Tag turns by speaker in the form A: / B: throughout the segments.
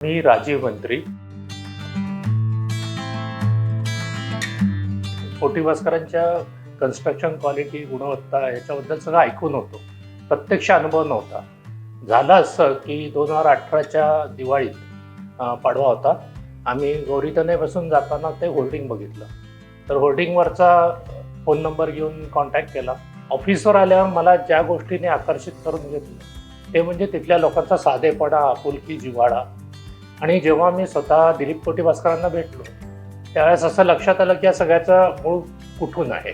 A: मी राजीव मंत्री. पोटी भास्करांच्या construction quality गुणवत्ता याच्याबद्दल सगळं ऐकून होतो. प्रत्यक्ष अनुभव नव्हता. झालं असं की दोन हजार अठराच्या दिवाळीत पाडवा होता. आम्ही गौरीतनेपासून जाताना ते होल्डिंग बघितलं. तर होल्डिंगवरचा फोन नंबर घेऊन कॉन्टॅक्ट केला. ऑफिसवर आल्यावर मला ज्या गोष्टीने आकर्षित करून घेतलं ते म्हणजे तिथल्या लोकांचा साधेपणा आपुलकी जिव्हाळा. आणि जेव्हा मी स्वतः दिलीप कोटी भास्करांना भेटलो त्यावेळेस असं लक्षात आलं की या सगळ्याचा मूळ कुठून आहे?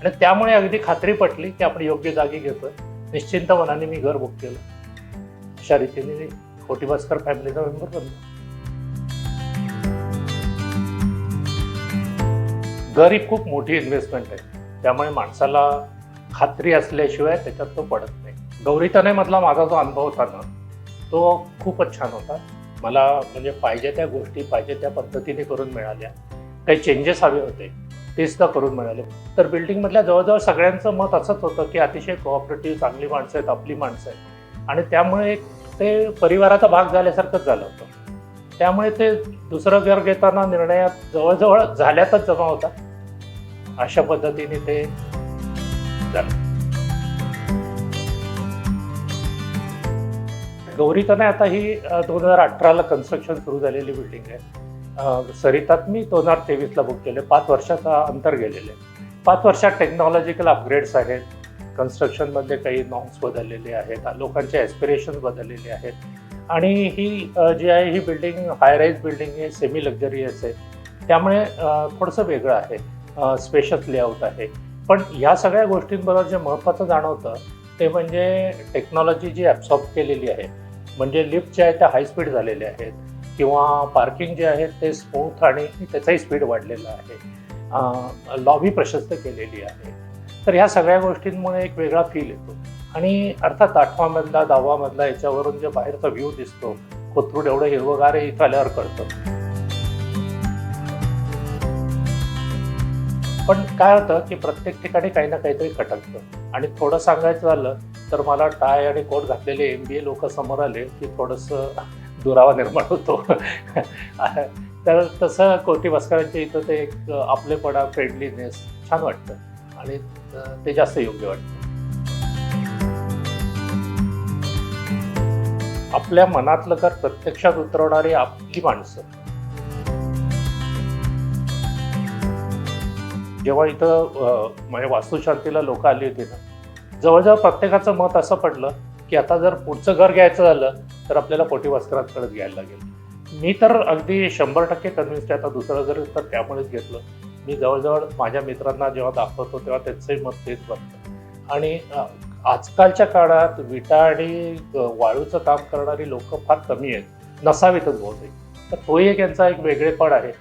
A: आणि त्यामुळे अगदी खात्री पटली की आपण योग्य जागी घेतोय. निश्चिंत मनाने मी घर बुक केलं. अशा रीतीने कोटी भास्कर फॅमिलीचा मेंबर बनलो. घर ही खूप मोठी इन्व्हेस्टमेंट आहे. त्यामुळे माणसाला खात्री असल्याशिवाय त्याच्यात तो पडत नाही. गौरीतनेमधला माझा जो अनुभव होता ना तो खूपच छान होता. मला म्हणजे पाहिजे त्या गोष्टी पाहिजे त्या पद्धतीने करून मिळाल्या. काही चेंजेस हवे होते ते सुद्धा करून मिळाले. तर बिल्डिंगमधल्या जवळजवळ सगळ्यांचं मत असंच होतं की अतिशय कोऑपरेटिव्ह चांगली माणसं आहेत आपली माणसं आहेत. आणि त्यामुळे एक ते परिवाराचा भाग झाल्यासारखंच झालं होतं. त्यामुळे ते दुसरं घर घेताना निर्णयात जवळजवळ झाल्यातच जमा होता. अशा पद्धतीने ते झालं. गौरीतने आता ही दोन हजार अठराला कन्स्ट्रक्शन सुरू झालेली बिल्डिंग आहे. सरितात मी दोन हजार तेवीसला बुक केले. पाच वर्षाचा अंतर गेलेले पाच वर्षात टेक्नॉलॉजिकल अपग्रेड्स आहेत. कन्स्ट्रक्शनमध्ये काही नॉर्म्स बदललेले आहेत. लोकांचे ॲस्पिरेशन्स बदललेले आहेत. आणि ही जी आहे ही बिल्डिंग हाय राईज बिल्डिंग आहे सेमी लक्झरियस आहे. त्यामुळे थोडंसं वेगळं आहे. स्पेशस लेआउट आहे. पण ह्या सगळ्या गोष्टींबरोबर जे महत्त्वाचं जाणवतं ते म्हणजे टेक्नॉलॉजी जी ॲब्सॉर्ब केलेली आहे. म्हणजे लिफ्ट ज्या आहेत त्या हाय स्पीड झालेल्या आहेत. किंवा पार्किंग जे आहे ते स्मूथ आणि त्याचाही स्पीड वाढलेला आहे. लॉबी प्रशस्त केलेली आहे. तर ह्या सगळ्या गोष्टींमुळे एक वेगळा फील येतो. आणि अर्थात आठवामधला दहावामधला याच्यावरून जे बाहेरचा व्ह्यू दिसतो कोथरूड एवढं हिरवगार आहे इथं आल्यावर कळतं. पण काय होतं की प्रत्येक ठिकाणी काही ना काहीतरी खटकतं. आणि थोडं सांगायचं झालं तर मला टाय आणि कोट घातलेले एम बी ए लोक समोर आले की थोडंसं दुरावा निर्माण होतो. तर तसं कोटी भास्करांच्या इथं ते एक आपलेपणा फ्रेंडलीनेस छान वाटतं आणि ते जास्त योग्य वाटतं. आपल्या मनातलं तर प्रत्यक्षात उतरवणारी आपली माणसं. जेव्हा इथं म्हणजे वास्तुशांतीला लोक आली होती ना जवळजवळ प्रत्येकाचं मत असं पडलं की आता जर पुढचं घर घ्यायचं झालं तर आपल्याला पोटी भास्करांकडेच घ्यायला लागेल. मी तर अगदी शंभर टक्के कन्व्हिन्स्ड आता दुसरं घर तर त्यामुळेच घेतलं. मी जवळजवळ माझ्या मित्रांना जेव्हा दाखवतो तेव्हा त्यांचंही मत तेच बनतं. आणि आजकालच्या काळात विटा आणि वाळूचं काम करणारी लोक फार कमी आहेत. नसावीतच बहुतेक. तर तोही एक यांचा एक वेगळेपण आहे.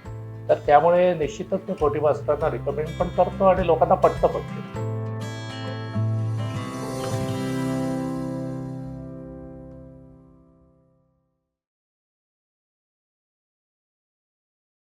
A: तर त्यामुळे निश्चितच मी पोटी भास्करांना रिकमेंड पण करतो आणि लोकांना पटतं पण